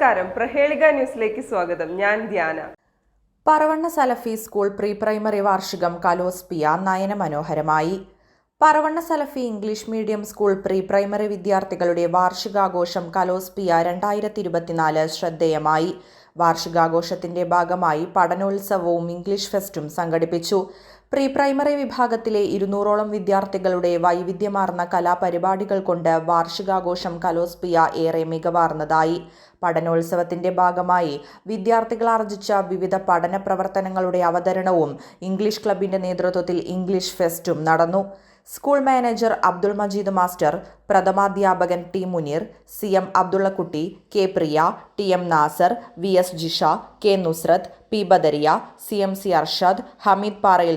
നമസ്കാരം. പ്രഹേളിക ന്യൂസിലേക്ക് സ്വാഗതം. ഞാൻ Dhyana. Paravanna Salafi school pre primary വാർഷികം കലോസ്പിയ നയന മനോഹരമായി Paravanna Salafi English medium school pre primary വിദ്യാർത്ഥികളുടെ വാർഷികാഘോഷം കലോസ്പിയ രണ്ടായിരത്തി ഇരുപത്തിനാല് ശ്രദ്ധേയമായി. വാർഷികാഘോഷത്തിന്റെ ഭാഗമായി പഠനോത്സവവും ഇംഗ്ലീഷ് ഫെസ്റ്റും സംഘടിപ്പിച്ചു. പ്രീ പ്രൈമറി വിഭാഗത്തിലെ ഇരുന്നൂറോളം വിദ്യാർത്ഥികളുടെ വൈവിധ്യമാർന്ന കലാപരിപാടികൾ കൊണ്ട് വാർഷികാഘോഷം കലോസ്പിയ ഏറെ മികവാർന്നതായി. പഠനോത്സവത്തിന്റെ ഭാഗമായി വിദ്യാർത്ഥികൾ ആർജിച്ച വിവിധ പഠന പ്രവർത്തനങ്ങളുടെ അവതരണവും ഇംഗ്ലീഷ് ക്ലബിന്റെ നേതൃത്വത്തിൽ ഇംഗ്ലീഷ് ഫെസ്റ്റും നടന്നു. School manager Abdul Majeed master പ്രഥമാധ്യാപകൻ T Muneer C M Abdullakutty K Priya T M Nasar V S Jisha K Nusrath P Badariya C M C Arshad Hameed Parayil